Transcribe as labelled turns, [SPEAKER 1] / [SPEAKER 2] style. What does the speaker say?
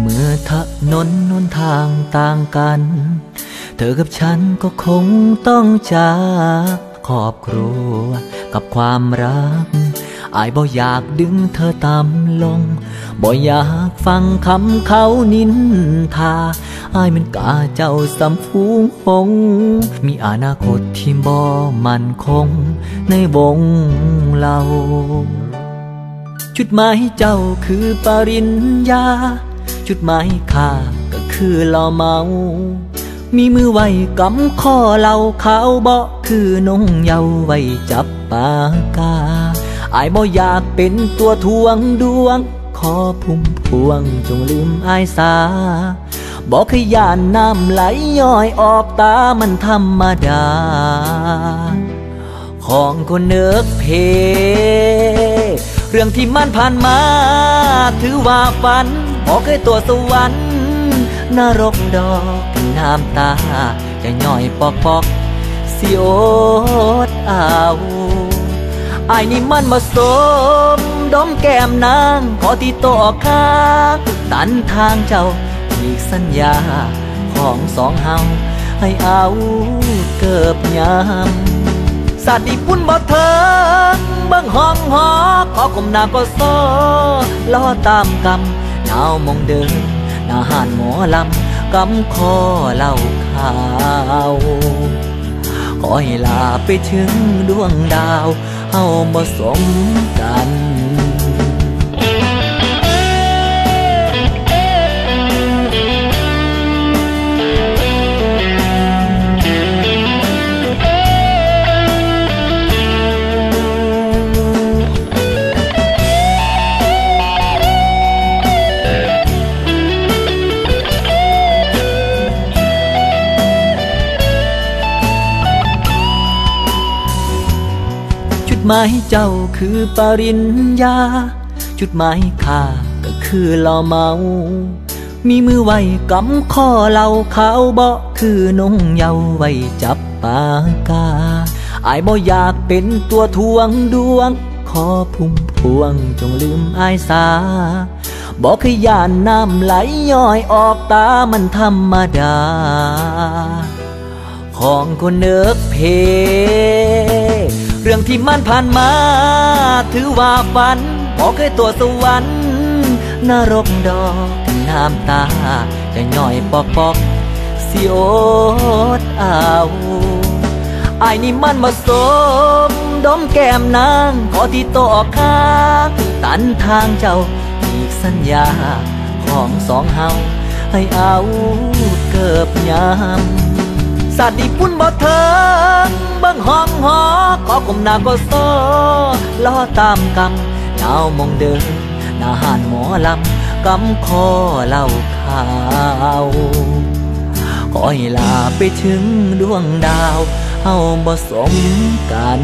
[SPEAKER 1] เมื่อถนนนนทางต่างกัน เธอกับฉันก็คงต้องจากครอบครัวกับความรัก อายบ่อยากดึงเธอต่ำลง บ่อยากฟังคำเขานินทา อายมันกาเจ้าสำฟูงหง มีอนาคตที่บ่มั่นคง ในวงเรา จุดหมายเจ้าคือปริญญา จุดหมายข้าก็คือเหล่าเมา มีมือไว้กำข้อเราเขาบ่คือนงเยาไว้จับปากกาอายบ่อยากเป็นตัวทวงดวง ขอพุ่มพวงจงลืมอายสาบอกขยานน้ำไหลย้อยออกตามันธรรมดา ของคนเนิกเพ เรื่องที่มันผ่านมา ถือว่าฝัน บอเคยตัวสวรรค์นรกดอกน้ำตา จะย่อยปอกปอกสิโอดเอาไอ้นี่มันมาสมดมแก้มนางขอที่โตอค้างตันทางเจ้าอีกสัญญาของสองเฮาให้เอาเกิบยามสาติปุ่นบ่เถิงเบิ่งห้องหอขอกลมนาก็โซล้อตามกำ หนาวมองเดินหน้าหานหมอลำกำคอเล่าข่าวขอให้ลาไปถึงดวงดาว เฮาบ่สมกัน หมายเจ้าคือปริญญา จุดหมายข้าก็คือเหล่าเมา มีมือไว้กำข้อเราเขาบ่คือนงเยาไว้จับปากกาอายบ่อยากเป็นตัวทวงดวง ขอพุ่มพวงจงลืมอายสาบอกขยานน้ำไหลย้อยออกตามันธรรมดา ของคนเนิกเพ รื่องที่มันผ่านมา ถือว่าฝันบอกเคยตัวสวรรค์นรกดอกน้ำตาจะย่อยปอกปอกสิโอดเอาไอ้นี่มันมาสมดมแก้มนางขอที่โตออกข้างตันทางเจ้าอีกสัญญาของสองเฮาให้เอาเกิบยาม สาติปุ่นบ่เถิงเบิ่งห้องหอขอกลมหน้าก็โซล้อตามกำดาวมองเดินหน้าหานหมอลำกำคอเล่าข่าวขอให้ลาไปถึงดวงดาว เฮาบ่สมกัน